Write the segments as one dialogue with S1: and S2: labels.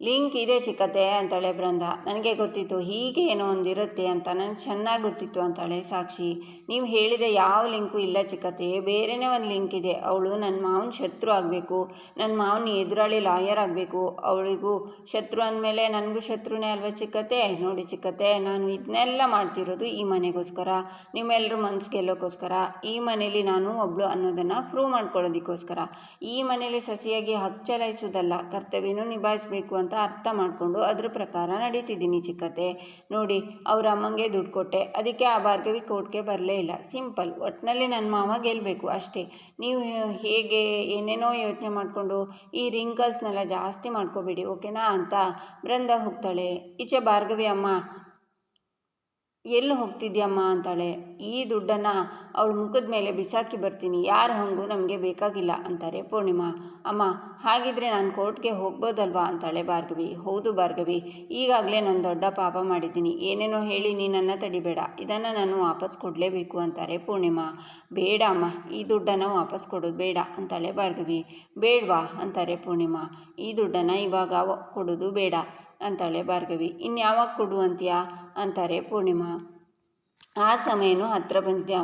S1: Link ಇದೆ ಚಿಕ್ಕತ್ತೆ ಅಂತಾಳೆ ಬೃಂದ. ನನಗೆ ಗೊತ್ತಿತ್ತು, ಹೀಗೆ ಏನೋ ಒಂದಿರುತ್ತೆ ಅಂತ ನನಗೆ ಚೆನ್ನಾಗಿ ಗೊತ್ತಿತ್ತು ಅಂತಾಳೆ ಸಾಕ್ಷಿ. ನೀವು ಹೇಳಿದ ಯಾವ ಲಿಂಕು ಇಲ್ಲ ಚಿಕ್ಕತ್ತೆ ಬೇರೆನೇ ಒಂದು ಲಿಂಕ್ ಇದೆ. ಅವಳು ನನ್ನ ಮಾವನ ಶತ್ರು ಆಗಬೇಕು ನನ್ನ ಮಾವನ ಎದುರಾಳಿ ಲಾಯರ್ ಆಗಬೇಕು. ಅವಳಿಗೂ ಶತ್ರು ಅಂದಮೇಲೆ ನನಗೂ ಶತ್ರುನೇ ಅಲ್ವಾ ಚಿಕ್ಕತ್ತೆ ನೋಡಿ ಚಿಕ್ಕತ್ತೆ ನಾನು ಇದನ್ನೆಲ್ಲ ಮಾಡ್ತಿರೋದು ಈ ಮನೆಗೋಸ್ಕರ ನಿಮ್ಮೆಲ್ಲರ ಮನ್ಸು ಗೆಲ್ಲೋಕ್ಕೋಸ್ಕರ ಈ ಮನೇಲಿ ನಾನು ಒಬ್ಳು ಅನ್ನೋದನ್ನು ಪ್ರೂವ್ ಮಾಡ್ಕೊಳ್ಳೋದಕ್ಕೋಸ್ಕರ. ಈ ಮನೇಲಿ ಸಸಿಯಾಗಿ ಹಕ್ಕು ಚಲಾಯಿಸೋದಲ್ಲ ಕರ್ತವ್ಯನೂ ನಿಭಾಯಿಸಬೇಕು ಅಂತ ಅರ್ಥ ಮಾಡಿಕೊಂಡು ಅದ್ರ ಪ್ರಕಾರ ನಡೀತಿದ್ದೀನಿ ಚಿಕ್ಕತೆ ನೋಡಿ, ಅವ್ರ ಅಮ್ಮಂಗೆ ದುಡ್ಡು ಕೊಟ್ಟೆ. ಅದಕ್ಕೆ ಆ ಭಾರ್ಗವಿ ಕೋರ್ಟ್ಗೆ ಬರಲೇ ಇಲ್ಲ. ಸಿಂಪಲ್. ಒಟ್ಟಿನಲ್ಲಿ ನನ್ನ ಮಾವ ಗೆಲ್ಲಬೇಕು ಅಷ್ಟೇ. ನೀವು ಹೇಗೆ, ಏನೇನೋ ಯೋಚನೆ ಮಾಡಿಕೊಂಡು ಈ ರಿಂಕಲ್ಸ್ನೆಲ್ಲ ಜಾಸ್ತಿ ಮಾಡ್ಕೋಬೇಡಿ, ಓಕೆನಾ ಅಂತ ಬೃಂದ ಹೋಗ್ತಾಳೆ. ಈಚೆ ಭಾರ್ಗವಿ, ಅಮ್ಮ, ಎಲ್ಲಿ ಹೋಗ್ತಿದ್ಯಮ್ಮ? ಅಂತಾಳೆ. ಈ ದುಡ್ಡನ್ನು ಅವಳ ಮುಖದ ಮೇಲೆ ಬಿಸಾಕಿ ಬರ್ತೀನಿ, ಯಾರ ಹಂಗೂ ನಮಗೆ ಬೇಕಾಗಿಲ್ಲ ಅಂತಾರೆ ಪೂರ್ಣಿಮಾ. ಅಮ್ಮ, ಹಾಗಿದ್ರೆ ನಾನು ಕೋರ್ಟ್ಗೆ ಹೋಗ್ಬೋದಲ್ವಾ ಅಂತಾಳೆ ಭಾರ್ಗವಿ. ಹೌದು ಭಾರ್ಗವಿ, ಈಗಾಗಲೇ ನಾನು ದೊಡ್ಡ ಪಾಪ ಮಾಡಿದ್ದೀನಿ. ಏನೇನೋ ಹೇಳಿ ನೀನನ್ನು ತಡಿಬೇಡ. ಇದನ್ನು ನಾನು ವಾಪಸ್ ಕೊಡಲೇಬೇಕು ಅಂತಾರೆ ಪೂರ್ಣಿಮಾ. ಬೇಡ ಅಮ್ಮ, ಈ ದುಡ್ಡನ್ನು ವಾಪಸ್ ಕೊಡೋದು ಬೇಡ ಅಂತಾಳೆ ಭಾರ್ಗವಿ. ಬೇಡವಾ ಅಂತಾರೆ ಪೂರ್ಣಿಮಾ. ಈ ದುಡ್ಡನ್ನು ಇವಾಗ ಕೊಡೋದು ಬೇಡ ಅಂತಾಳೆ ಭಾರ್ಗವಿ. ಇನ್ಯಾವಾಗ ಕೊಡು ಅಂತೀಯಾ? ಅಂತಾರೆ ಪೂರ್ಣಿಮಾ. ಆ ಸಮಯನೂ ಹತ್ರ ಬಂದಿದೆ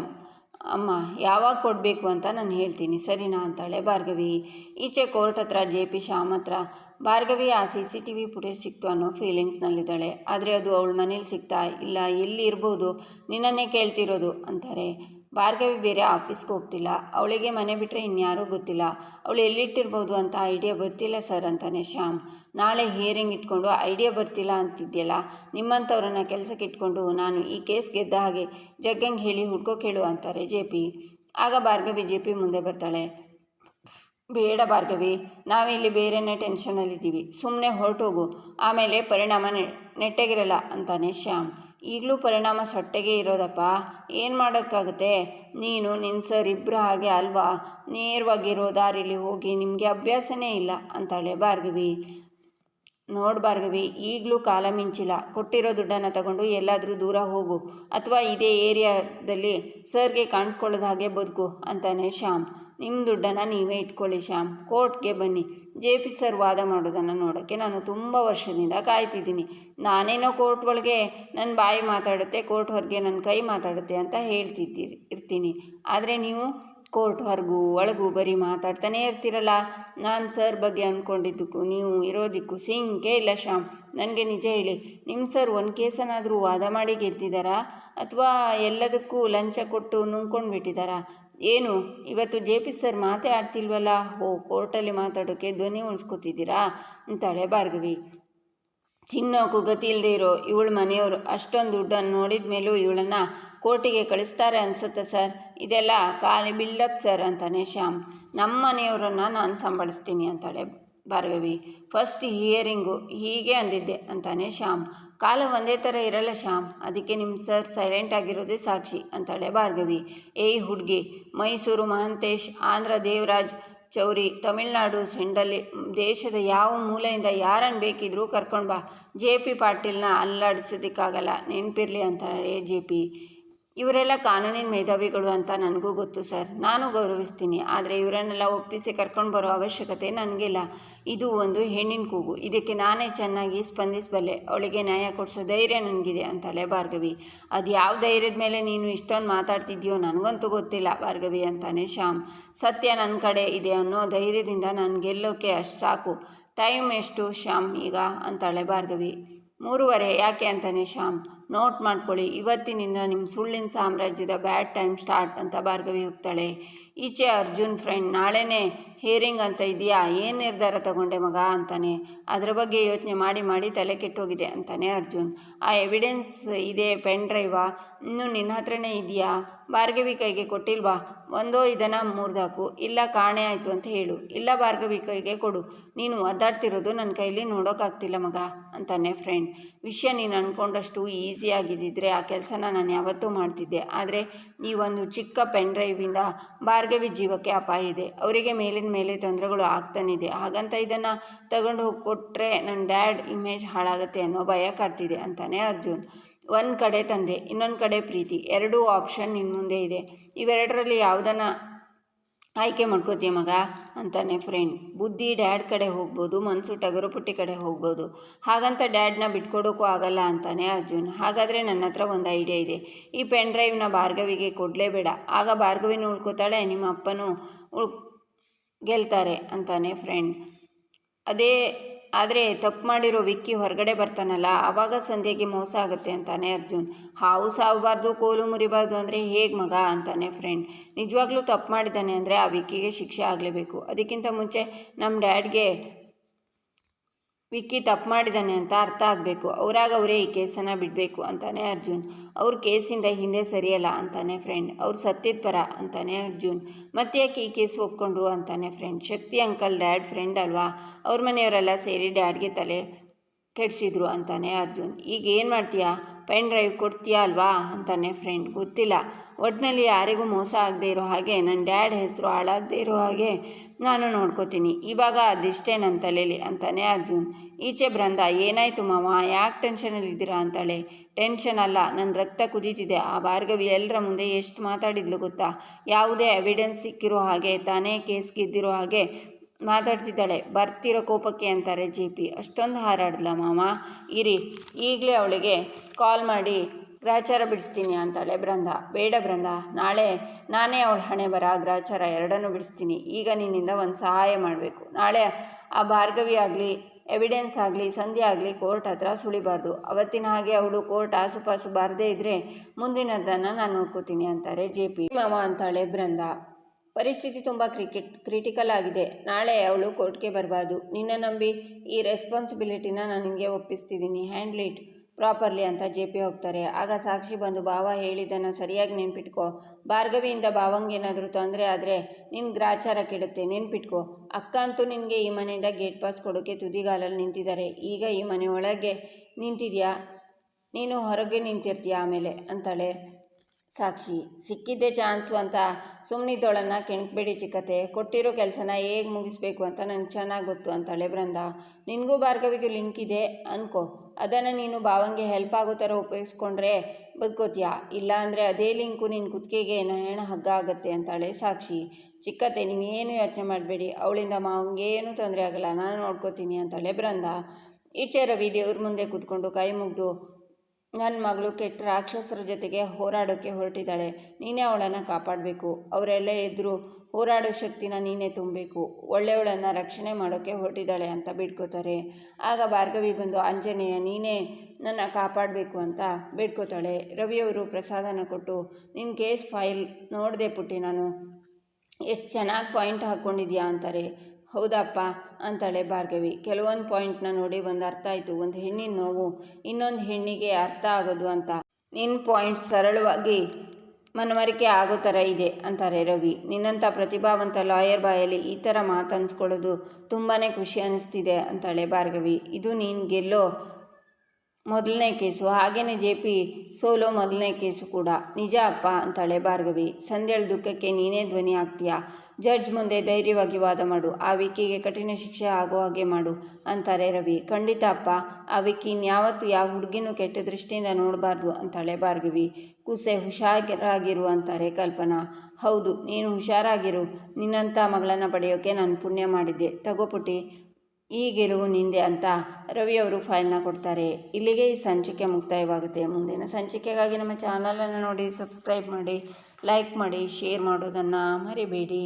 S1: ಅಮ್ಮ, ಯಾವಾಗ ಕೊಡಬೇಕು ಅಂತ ನಾನು ಹೇಳ್ತೀನಿ. ಸರಿನಾ ಅಂತಾಳೆ ಭಾರ್ಗವಿ. ಈಚೆ ಕೋರ್ಟ್ ಹತ್ರ ಜೆ ಪಿ ಶ್ಯಾಮ್ ಹತ್ರ. ಭಾರ್ಗವಿ ಆ C C T V footage ಸಿಕ್ತು ಅನ್ನೋ ಫೀಲಿಂಗ್ಸ್ನಲ್ಲಿದ್ದಾಳೆ ಆದರೆ ಅದು ಅವಳ ಮನೇಲಿ ಸಿಗ್ತಾ ಇಲ್ಲ. ಎಲ್ಲಿ ಇರ್ಬೋದು? ನಿನ್ನನ್ನೇ ಕೇಳ್ತಿರೋದು, ಅಂತಾರೆ. ಭಾರ್ಗವಿ ಬೇರೆ ಆಫೀಸ್ಗೆ ಹೋಗ್ತಿಲ್ಲ. ಅವಳಿಗೆ ಮನೆ ಬಿಟ್ಟರೆ ಇನ್ಯಾರೂ ಗೊತ್ತಿಲ್ಲ. ಅವಳು ಎಲ್ಲಿಟ್ಟಿರ್ಬೋದು ಅಂತ ಐಡಿಯಾ ಬರ್ತಿಲ್ಲ ಸರ್ ಅಂತಾನೆ ಶ್ಯಾಮ್. ನಾಳೆ ಹಿಯರಿಂಗ್ ಇಟ್ಕೊಂಡು ಐಡಿಯಾ ಬರ್ತಿಲ್ಲ ಅಂತಿದ್ಯಲ್ಲ? ನಿಮ್ಮಂಥವ್ರನ್ನ ಕೆಲಸಕ್ಕೆ ಇಟ್ಕೊಂಡು ನಾನು ಈ ಕೇಸ್ ಗೆದ್ದ ಹಾಗೆ ಜಗ್ಗಂಗೆ ಹೇಳಿ ಹುಡ್ಕೋ ಕೇಳು ಅಂತಾರೆ ಜೆ ಪಿ. ಆಗ ಭಾರ್ಗವಿ ಜೆ ಪಿ ಮುಂದೆ ಬರ್ತಾಳೆ. ಬೇಡ ಭಾರ್ಗವಿ ನಾವಿಲ್ಲಿ ಬೇರೆನೇ ಟೆನ್ಷನಲ್ಲಿದ್ದೀವಿ ಸುಮ್ಮನೆ ಹೊರಟೋಗು. ಆಮೇಲೆ ಪರಿಣಾಮ ನೆಟ್ಟಗಿರಲ್ಲ ಅಂತಾನೆ ಶ್ಯಾಮ್. ಈಗಲೂ ಪರಿಣಾಮ ಸೊಟ್ಟೆಗೆ ಇರೋದಪ್ಪ. ಏನು ಮಾಡೋಕ್ಕಾಗುತ್ತೆ? ನೀನು ನಿನ್ನ ಸರ್ ಇಬ್ಬರು ಹಾಗೆ ಅಲ್ವಾ? ನೇರವಾಗಿರೋ ದಾರಿಲಿ ಹೋಗಿ ನಿಮಗೆ ಅಭ್ಯಾಸನೇ ಇಲ್ಲ ಅಂತಾಳೆ ಭಾರ್ಗವಿ. ನೋಡು ಭಾರ್ಗವಿ, ಈಗಲೂ ಕಾಲ ಮಿಂಚಿಲ್ಲ. ಕೊಟ್ಟಿರೋ ದುಡ್ಡನ್ನು ತಗೊಂಡು ಎಲ್ಲಾದರೂ ದೂರ ಹೋಗು. ಅಥವಾ ಇದೇ ಏರಿಯಾದಲ್ಲಿ ಸರ್ಗೆ ಕಾಣಿಸ್ಕೊಳ್ಳೋದು ಹಾಗೆ ಬದುಕು, ಅಂತಾನೆ ಶ್ಯಾಮ್. ನಿಮ್ಮ ದುಡ್ಡನ್ನು ನೀವೇ ಇಟ್ಕೊಳ್ಳಿ, ಶ್ಯಾಮ್. ಕೋರ್ಟ್ಗೆ ಬನ್ನಿ. ಜೆ ಪಿ ಸರ್ ವಾದ ಮಾಡೋದನ್ನು ನೋಡೋಕ್ಕೆ ನಾನು ತುಂಬ ವರ್ಷದಿಂದ ಕಾಯ್ತಿದ್ದೀನಿ. ನಾನೇನೋ ಕೋರ್ಟ್ ಒಳಗೆ ನನ್ನ ಬಾಯಿ ಮಾತಾಡುತ್ತೆ, ಕೋರ್ಟ್ ಹೊರಗೆ ನನ್ನ ಕೈ ಮಾತಾಡುತ್ತೆ ಅಂತ ಹೇಳ್ತಿದ್ದೀರಿ, ಇರ್ತೀನಿ. ಆದರೆ ನೀವು ಕೋರ್ಟ್ ಹೊರಗೂ ಒಳಗೂ ಬರೀ ಮಾತಾಡ್ತಾನೇ ಇರ್ತೀರಲ್ಲ? ನಾನು ಸರ್ ಬಗ್ಗೆ ಅಂದ್ಕೊಂಡಿದ್ದಕ್ಕೂ ನೀವು ಇರೋದಕ್ಕೂ ಸಿಂಕೆ ಇಲ್ಲ, ಶ್ಯಾಮ್. ನನಗೆ ನಿಜ ಹೇಳಿ ನಿಮ್ಮ ಸರ್ ಒಂದು ಕೇಸನ್ನಾದರೂ ವಾದ ಮಾಡಿ ಗೆದ್ದಿದ್ದಾರಾ ಅಥವಾ ಎಲ್ಲದಕ್ಕೂ ಲಂಚ ಕೊಟ್ಟು ನುಂಗ್ಕೊಂಡು ಬಿಟ್ಟಿದ್ದಾರಾ ಏನು? ಇವತ್ತು ಜೆ ಪಿ ಸರ್ ಮಾತೇ ಆಡ್ತಿಲ್ವಲ್ಲ? ಓ, ಕೋರ್ಟಲ್ಲಿ ಮಾತಾಡೋಕ್ಕೆ ಧ್ವನಿ ಉಳಿಸ್ಕೊತಿದ್ದೀರಾ? ಅಂತಾಳೆ ಭಾರ್ಗವಿ. ತಿನ್ನೋಕು ಗತಿ ಇಲ್ಲದೆ ಇರೋ ಇವಳ ಮನೆಯವರು ಅಷ್ಟೊಂದು ದುಡ್ಡನ್ನು ನೋಡಿದ ಮೇಲೂ ಇವಳನ್ನು ಕೋರ್ಟಿಗೆ ಕಳಿಸ್ತಾರೆ ಅನ್ಸುತ್ತೆ ಸರ್. ಇದೆಲ್ಲ ಖಾಲಿ ಬಿಲ್ಡಪ್ ಸರ್ ಅಂತಾನೆ ಶ್ಯಾಮ್. ನಮ್ಮ ಮನೆಯವರನ್ನು ನಾನು ಸಂಭಾಳಿಸ್ತೀನಿ ಅಂತಾಳೆ ಭಾರ್ಗವಿ. ಫಸ್ಟ್ ಹಿಯರಿಂಗು ಹೀಗೆ ಅಂದಿದ್ದೆ ಅಂತಾನೆ ಶ್ಯಾಮ್. ಕಾಲ ಒಂದೇ ಥರ ಇರಲ್ಲ ಶ್ಯಾಮ್. ಅದಕ್ಕೆ ನಿಮ್ಮ ಸರ್ ಸೈಲೆಂಟ್ ಆಗಿರೋದೇ ಸಾಕ್ಷಿ ಅಂತಾಳೆ ಭಾರ್ಗವಿ. ಏಯ್ ಹುಡುಗಿ, ಮೈಸೂರು ಮಹಂತೇಶ್, ಆಂಧ್ರ ದೇವರಾಜ್ ಚೌರಿ, ತಮಿಳ್ನಾಡು ಸೆಂಡಲ್ಲಿ, ದೇಶದ ಯಾವ ಮೂಲೆಯಿಂದ ಯಾರನ್ನು ಬೇಕಿದ್ರೂ ಕರ್ಕೊಂಡು ಬಾ. ಜೆ ಪಿ ಪಾಟೀಲ್ನ ಅಲ್ಲಾಡಿಸೋದಕ್ಕಾಗಲ್ಲ, ನೆನಪಿರಲಿ ಅಂತಾರೆ ಜೆ ಪಿ. ಇವರೆಲ್ಲ ಕಾನೂನಿನ ಮೇಧಾವಿಗಳು ಅಂತ ನನಗೂ ಗೊತ್ತು ಸರ್. ನಾನು ಗೌರವಿಸ್ತೀನಿ. ಆದರೆ ಇವರನ್ನೆಲ್ಲ ಒಪ್ಪಿಸಿ ಕರ್ಕೊಂಡು ಬರೋ ಅವಶ್ಯಕತೆ ನನಗಿಲ್ಲ. ಇದು ಒಂದು ಹೆಣ್ಣಿನ ಕೂಗು. ಇದಕ್ಕೆ ನಾನೇ ಚೆನ್ನಾಗಿ ಸ್ಪಂದಿಸಬಲ್ಲೆ. ಅವಳಿಗೆ ನ್ಯಾಯ ಕೊಡಿಸೋ ಧೈರ್ಯ ನನಗಿದೆ ಅಂತಾಳೆ ಭಾರ್ಗವಿ. ಅದು ಯಾವ ಧೈರ್ಯದ ಮೇಲೆ ನೀನು ಇಷ್ಟೊಂದು ಮಾತಾಡ್ತಿದ್ಯೋ ನನಗಂತೂ ಗೊತ್ತಿಲ್ಲ ಭಾರ್ಗವಿ ಅಂತಾನೆ ಶ್ಯಾಮ್. ಸತ್ಯ ನನ್ನ ಕಡೆ ಇದೆ ಅನ್ನೋ ಧೈರ್ಯದಿಂದ ನಾನು ಗೆಲ್ಲೋಕೆ ಅಷ್ಟು ಸಾಕು. ಟೈಮ್ ಎಷ್ಟು ಶ್ಯಾಮ್ ಈಗ? ಅಂತಾಳೆ ಭಾರ್ಗವಿ. ಮೂರುವರೆ. ಯಾಕೆ? ಅಂತಾನೆ ಶ್ಯಾಮ್. ನೋಟ್ ಮಾಡ್ಕೊಳ್ಳಿ. ಇವತ್ತಿನಿಂದ ನಿಮ್ಮ ಸುಳ್ಳಿನ ಸಾಮ್ರಾಜ್ಯದ ಬ್ಯಾಡ್ ಟೈಮ್ ಸ್ಟಾರ್ಟ್ ಅಂತ ಭಾರ್ಗವಿ ಹೋಗ್ತಾಳೆ. ಈಚೆ ಅರ್ಜುನ್ ಫ್ರೆಂಡ್ ನಾಳೆನೇ ಹೇರಿಂಗ್ ಅಂತ ಇದೆಯಾ? ಏನು ನಿರ್ಧಾರ ತಗೊಂಡೆ ಮಗ? ಅಂತಾನೆ. ಅದರ ಬಗ್ಗೆ ಯೋಚನೆ ಮಾಡಿ ಮಾಡಿ ತಲೆ ಕೆಟ್ಟೋಗಿದೆ ಅಂತಾನೆ ಅರ್ಜುನ್. ಆ ಎವಿಡೆನ್ಸ್ ಇದೆ ಪೆನ್ ಡ್ರೈವಾ ಇನ್ನೂ ನಿನ್ನ ಹತ್ರನೇ ಇದೆಯಾ? ಭಾರ್ಗವಿ ಕೈಗೆ ಕೊಟ್ಟಿಲ್ವಾ? ಒಂದೋ ಇದನ್ನು ಮೂರ್ದಾಕು. ಇಲ್ಲ ಕಾಣೆ ಆಯಿತು ಅಂತ ಹೇಳು. ಇಲ್ಲ ಭಾರ್ಗವಿ ಕೈಗೆ ಕೊಡು. ನೀನು ಒದ್ದಾಡ್ತಿರೋದು ನನ್ನ ಕೈಲಿ ನೋಡೋಕ್ಕಾಗ್ತಿಲ್ಲ ಮಗ, ಅಂತಾನೆ ಫ್ರೆಂಡ್ ವಿಷಯ ನೀನು ಅಂದ್ಕೊಂಡಷ್ಟು ಈಸಿಯಾಗಿದ್ದಿದ್ರೆ ಆ ಕೆಲಸನ ನಾನು ಯಾವತ್ತೂ ಮಾಡ್ತಿದ್ದೆ. ಆದರೆ ಈ ಒಂದು ಚಿಕ್ಕ ಪೆನ್ ಡ್ರೈವಿಂದ ಭಾರ್ಗವಿ ಜೀವಕ್ಕೆ ಅಪಾಯ ಇದೆ. ಅವರಿಗೆ ಮೇಲಿನ ಮೇಲೆ ತೊಂದರೆಗಳು ಆಗ್ತಾನಿದೆ ಹಾಗಂತ ಇದನ್ನು ತಗೊಂಡು ಹೋಗಿ ಕೊಟ್ಟರೆ ನನ್ನ ಡ್ಯಾಡ್ ಇಮೇಜ್ ಹಾಳಾಗುತ್ತೆ ಅನ್ನೋ ಭಯ ಕಾಡ್ತಿದೆ ಅಂತಾನೆ ಅರ್ಜುನ್. ಒಂದು ಕಡೆ ತಂದೆ, ಇನ್ನೊಂದು ಕಡೆ ಪ್ರೀತಿ. ಎರಡೂ ಆಪ್ಷನ್ ನಿನ್ನ ಮುಂದೆ ಇದೆ. ಇವೆರಡರಲ್ಲಿ ಯಾವುದನ್ನು ಆಯ್ಕೆ ಮಾಡ್ಕೋತೀಯ ಮಗ? ಅಂತಾನೆ ಫ್ರೆಂಡ್ ಬುದ್ಧಿ ಡ್ಯಾಡ್ ಕಡೆ ಹೋಗ್ಬೋದು ಮನಸ್ಸು ಟಗರುಪುಟ್ಟಿ ಕಡೆ ಹೋಗ್ಬೋದು. ಹಾಗಂತ ಡ್ಯಾಡ್ನ ಬಿಟ್ಕೊಡೋಕ್ಕೂ ಆಗಲ್ಲ ಅಂತಾನೆ ಅರ್ಜುನ್. ಹಾಗಾದರೆ ನನ್ನ ಹತ್ರ ಒಂದು ಐಡಿಯಾ ಇದೆ. ಈ ಪೆನ್ ಡ್ರೈವ್ನ ಭಾರ್ಗವಿಗೆ ಕೊಡಲೇಬೇಡ. ಆಗ ಭಾರ್ಗವಿನ ಉಳ್ಕೋತಾಳೆ ನಿಮ್ಮ ಅಪ್ಪನೂ ಉಳ್ ಗೆಲ್ತಾರೆ ಅಂತಾನೆ ಫ್ರೆಂಡ್ ಅದೇ ಆದರೆ ತಪ್ಪು ಮಾಡಿರೋ ವಿಕ್ಕಿ ಹೊರಗಡೆ ಬರ್ತಾನಲ್ಲ ಆವಾಗ ಸಂಧ್ಯೆಗೆ ಮೋಸ ಆಗುತ್ತೆ ಅಂತಾನೆ ಅರ್ಜುನ್. ಹಾವು ಸಾವಬಾರ್ದು, ಕೋಲು ಮುರಿಬಾರ್ದು ಅಂದರೆ ಹೇಗೆ ಮಗ ಅಂತಾನೆ ಫ್ರೆಂಡ್ ನಿಜವಾಗ್ಲೂ ತಪ್ಪು ಮಾಡಿದ್ದಾನೆ ಅಂದರೆ ಆ ವಿಕ್ಕಿಗೆ ಶಿಕ್ಷೆ ಆಗಲೇಬೇಕು. ಅದಕ್ಕಿಂತ ಮುಂಚೆ ನಮ್ಮ ಡ್ಯಾಡ್ಗೆ ವಿಕ್ಕಿ ತಪ್ಪು ಮಾಡಿದ್ದಾನೆ ಅಂತ ಅರ್ಥ ಆಗಬೇಕು. ಅವರಾಗ ಅವರೇ ಈ ಕೇಸನ್ನು ಬಿಡಬೇಕು ಅಂತಾನೆ ಅರ್ಜುನ್. ಅವ್ರ ಕೇಸಿಂದ ಹಿಂದೆ ಸರಿಯಲ್ಲ ಅಂತಾನೆ ಫ್ರೆಂಡ್ ಅವ್ರು ಸತ್ತಿದ ಪರ ಅಂತಾನೆ ಅರ್ಜುನ್. ಮತ್ತೆ ಯಾಕೆ ಈ ಕೇಸ್ ಒಪ್ಕೊಂಡ್ರು ಅಂತಾನೆ friend Shakti uncle dad friend ಅಲ್ವಾ? ಅವ್ರ ಮನೆಯವರೆಲ್ಲ ಸೇರಿ ಡ್ಯಾಡ್ಗೆ ತಲೆ ಕೆಡಿಸಿದ್ರು ಅಂತಾನೆ ಅರ್ಜುನ್. ಈಗ ಏನು ಮಾಡ್ತೀಯಾ? ಪೆನ್ ಡ್ರೈವ್ ಕೊಡ್ತೀಯಾ ಅಲ್ವಾ? ಅಂತಾನೆ ಫ್ರೆಂಡ್. ಗೊತ್ತಿಲ್ಲ. ಒಟ್ಟಿನಲ್ಲಿ ಯಾರಿಗೂ ಮೋಸ ಆಗದೆ ಇರೋ ಹಾಗೆ ನನ್ನ ಡ್ಯಾಡ್ ಹೆಸರು ಹಾಳಾಗದೆ ಇರೋ ಹಾಗೆ ನಾನು ನೋಡ್ಕೋತೀನಿ. ಇವಾಗ ಅದಿಷ್ಟೇ ನನ್ನ ತಲೆಯಲ್ಲಿ ಅಂತಾನೆ ಅರ್ಜುನ್. ಈಚೆ ಬೃಂದ, ಏನಾಯಿತು ಮಾವ? ಯಾಕೆ ಟೆನ್ಷನಲ್ಲಿದ್ದೀರಾ ಅಂತಾಳೆ. ಟೆನ್ಷನ್ ಅಲ್ಲ. ನನ್ನ ರಕ್ತ ಕುದೀತಿದೆ. ಆ ಭಾರ್ಗವಿ ಎಲ್ಲರ ಮುಂದೆ ಎಷ್ಟು ಮಾತಾಡಿದ್ಲು ಗೊತ್ತಾ? ಯಾವುದೇ ಎವಿಡೆನ್ಸ್ ಸಿಕ್ಕಿರೋ ಹಾಗೆ, ತಾನೇ ಕೇಸ್ ಗೆದ್ದಿರೋ ಹಾಗೆ ಮಾತಾಡ್ತಿದ್ದಾಳೆ. ಬರ್ತಿರೋ ಕೋಪಕ್ಕೆ ಅಂತಾರೆ ಜೆ ಪಿ. ಅಷ್ಟೊಂದು ಹಾರಾಡ್ಲ ಮಾಮ ಇರಿ, ಈಗಲೇ ಅವಳಿಗೆ ಕಾಲ್ ಮಾಡಿ ಗ್ರಾಚಾರ ಬಿಡಿಸ್ತೀನಿ ಅಂತಾಳೆ ಬೃಂದ. ಬೇಡ ಬೃಂದ, ನಾಳೆ ನಾನೇ ಅವಳ ಹಣೆ ಬರ ಗ್ರಾಚಾರ ಎರಡನ್ನೂ ಬಿಡಿಸ್ತೀನಿ. ಈಗ ನಿನ್ನಿಂದ ಒಂದು ಸಹಾಯ ಮಾಡಬೇಕು. ನಾಳೆ ಆ ಭಾರ್ಗವಿ ಆಗಲಿ, ಎವಿಡೆನ್ಸ್ ಆಗಲಿ, ಸಂಧ್ಯೆ ಆಗಲಿ ಕೋರ್ಟ್ ಹತ್ರ ಸುಳಿಬಾರ್ದು. ಅವತ್ತಿನ ಹಾಗೆ ಅವಳು ಕೋರ್ಟ್ ಆಸುಪಾಸು ಬಾರದೇ ಇದ್ದರೆ ಮುಂದಿನದನ್ನು ನಾನು ನೋಡ್ಕೋತೀನಿ ಅಂತಾರೆ ಜೆ ಪಿ. ಮಾಮ ಅಂತಾಳೆ ಬೃಂದ. ಪರಿಸ್ಥಿತಿ ತುಂಬ ಕ್ರಿಕೆಟ್ ಕ್ರಿಟಿಕಲ್ ಆಗಿದೆ. ನಾಳೆ ಅವಳು ಕೋರ್ಟ್ಗೆ ಬರಬಾರ್ದು. ನಿನ್ನ ನಂಬಿ ಈ ರೆಸ್ಪಾನ್ಸಿಬಿಲಿಟಿನ ನಾನು ನಿಮಗೆ ಒಪ್ಪಿಸ್ತಿದ್ದೀನಿ ಹ್ಯಾಂಡ್ಲ್ ಇಟ್ ಪ್ರಾಪರ್ಲಿ ಅಂತ ಜೆ ಪಿ ಹೋಗ್ತಾರೆ. ಆಗ ಸಾಕ್ಷಿ ಬಂದು ಬಾವ ಹೇಳಿದ್ದನ್ನು ಸರಿಯಾಗಿ ನೆನ್ಪಿಟ್ಕೋ. ಭಾರ್ಗವಿಯಿಂದ ಭಾವಂಗೇನಾದರೂ ತೊಂದರೆ ಆದರೆ ನಿನ್ನ ಗ್ರಾಚಾರ ಕೆಡುತ್ತೆ ನೆನ್ಪಿಟ್ಕೋ. ಅಕ್ಕ ಅಂತೂ ನಿನಗೆ ಈ ಮನೆಯಿಂದ ಗೇಟ್ ಪಾಸ್ ಕೊಡೋಕ್ಕೆ ತುದಿಗಾಲಲ್ಲಿ ನಿಂತಿದ್ದಾರೆ ಈಗ ಈ ಮನೆ ಒಳಗೆ ನಿಂತಿದ್ಯಾ? ನೀನು ಹೊರಗೆ ನಿಂತಿರ್ತೀಯ ಆಮೇಲೆ? ಅಂತಾಳೆ. ಸಾಕ್ಷಿ, ಸಿಕ್ಕಿದ್ದೇ ಚಾನ್ಸು ಅಂತ ಸುಮ್ಮನಿದ್ದೋಳನ್ನ ಕೆಣಕ್ಬೇಡಿ ಚಿಕ್ಕತೆ ಕೊಟ್ಟಿರೋ ಕೆಲಸನ ಹೇಗೆ ಮುಗಿಸ್ಬೇಕು ಅಂತ ನನಗೆ ಚೆನ್ನಾಗಿ ಗೊತ್ತು ಅಂತಾಳೆ ಬೃಂದ ನಿನಗೂ ಭಾರ್ಗವಿಗೂ ಲಿಂಕ್ ಇದೆ ಅನ್ಕೋ. ಅದನ್ನು ನೀನು ಭಾವಂಗೆ ಹೆಲ್ಪ್ ಆಗೋ ಥರ ಉಪಯೋಗಿಸ್ಕೊಂಡ್ರೆ ಬದುಕೋತೀಯಾ? ಇಲ್ಲ ಅಂದರೆ ಅದೇ ಲಿಂಕು ನಿನ್ನ ಕುತ್ತಿಗೆಗೆ ನಯಣ ಹಗ್ಗ ಆಗುತ್ತೆ ಅಂತಾಳೆ ಸಾಕ್ಷಿ. ಚಿಕ್ಕತ್ತೆ, ನೀವೇನು ಯೋಚನೆ ಮಾಡಬೇಡಿ. ಅವಳಿಂದ ಮಾವಂಗೇನು ತೊಂದರೆ ಆಗಲ್ಲ. ನಾನು ನೋಡ್ಕೋತೀನಿ ಅಂತಾಳೆ ಬೃಂದ ಈಚೆ ರವಿ ದೇವ್ರ ಮುಂದೆ ಕೂತ್ಕೊಂಡು ಕೈ ಮುಗಿದು ನನ್ನ ಮಗಳು ಕೆಟ್ಟ ರಾಕ್ಷಸರ ಜೊತೆಗೆ ಹೋರಾಡೋಕ್ಕೆ ಹೊರಟಿದ್ದಾಳೆ. ನೀನೇ ಅವಳನ್ನು ಕಾಪಾಡಬೇಕು. ಅವರೆಲ್ಲ ಎದುರು ಹೋರಾಡೋ ಶಕ್ತಿನ ನೀನೇ ತುಂಬಬೇಕು. ಒಳ್ಳೆಯವಳನ್ನು ರಕ್ಷಣೆ ಮಾಡೋಕ್ಕೆ ಹೊರಟಿದ್ದಾಳೆ ಅಂತ ಬಿಡ್ಕೋತಾರೆ. ಆಗ ಭಾರ್ಗವಿ ಬಂದು, ಆಂಜನೇಯ, ನೀನೇ ನನ್ನ ಕಾಪಾಡಬೇಕು ಅಂತ ಬೇಡ್ಕೋತಾಳೆ. ರವಿಯವರು ಪ್ರಸಾದನ ಕೊಟ್ಟು ನಿನ್ನ ಕೇಸ್ ಫೈಲ್ ನೋಡಿದೆ ಪುಟ್ಟಿ ನಾನು. ಎಷ್ಟು ಚೆನ್ನಾಗಿ ಪಾಯಿಂಟ್ ಹಾಕ್ಕೊಂಡಿದ್ಯಾ ಅಂತಾರೆ. ಹೌದಪ್ಪ ಅಂತಾಳೆ ಭಾರ್ಗವಿ. ಕೆಲವೊಂದು ಪಾಯಿಂಟ್ನ ನೋಡಿ ಒಂದು ಅರ್ಥ ಆಯಿತು, ಒಂದು ಹೆಣ್ಣಿನ ನೋವು, ಇನ್ನೊಂದು ಹೆಣ್ಣಿಗೆ ಅರ್ಥ ಆಗೋದು ಅಂತ. ನಿನ್ನ ಪಾಯಿಂಟ್ ಸರಳವಾಗಿ ಮನವರಿಕೆ ಆಗೋ ಥರ ಇದೆ ಅಂತಾರೆ ರವಿ. ನಿನ್ನಂಥ ಪ್ರತಿಭಾವಂತ ಲಾಯರ್ ಬಾಯಲ್ಲಿ ಈ ಥರ ಮಾತನ್ಸ್ಕೊಳ್ಳೋದು ತುಂಬಾ ಖುಷಿ ಅನ್ನಿಸ್ತಿದೆ ಅಂತಾಳೆ ಭಾರ್ಗವಿ. ಇದು ನೀನು ಗೆಲ್ಲೋ ಮೊದಲನೇ ಕೇಸು, ಹಾಗೇನೆ ಜೆ ಪಿ ಸೋಲೋ ಮೊದಲನೇ ಕೇಸು ಕೂಡ. ನಿಜ ಅಪ್ಪ ಅಂತಾಳೆ ಭಾರ್ಗವಿ, ಸಂಧ್ಯಾಳ ದುಃಖಕ್ಕೆ ನೀನೇ ಧ್ವನಿ ಆಗ್ತೀಯಾ? ಜಡ್ಜ್ ಮುಂದೆ ಧೈರ್ಯವಾಗಿ ವಾದ ಮಾಡು, ಆ ವಿಕ್ಕಿಗೆ ಕಠಿಣ ಶಿಕ್ಷೆ ಆಗೋ ಹಾಗೆ ಮಾಡು ಅಂತಾರೆ ರವಿ. ಖಂಡಿತ ಅಪ್ಪ, ಆ ವಿಕ್ಕಿ ಇನ್ಯಾವತ್ತೂ ಯಾವ ಹುಡುಗಿನೂ ಕೆಟ್ಟ ದೃಷ್ಟಿಯಿಂದ ನೋಡಬಾರ್ದು ಅಂತಾಳೆ ಭಾರ್ಗವಿ. ಕುಸೆ ಹುಷಾರಾಗಿರು ಅಂತಾರೆ ಕಲ್ಪನಾ. ಹೌದು, ನೀನು ಹುಷಾರಾಗಿರು. ನಿನ್ನಂಥ ಮಗಳನ್ನು ಪಡೆಯೋಕೆ ನಾನು ಪುಣ್ಯ ಮಾಡಿದ್ದೆ. ತಗೋಪುಟಿ ಈ ಗೆಲುವು ನಿಂದೆ ಅಂತ ರವಿಯವರು ಫೈಲ್ನ ಕೊಡ್ತಾರೆ. ಇಲ್ಲಿಗೆ ಈ ಸಂಚಿಕೆ ಮುಕ್ತಾಯವಾಗುತ್ತೆ. ಮುಂದಿನ ಸಂಚಿಕೆಗಾಗಿ ನಮ್ಮ ಚಾನಲನ್ನು ನೋಡಿ ಸಬ್ಸ್ಕ್ರೈಬ್ ಮಾಡಿ ಲೈಕ್ ಮಾಡಿ ಶೇರ್ ಮಾಡೋದನ್ನು ಮರಿಬೇಡಿ.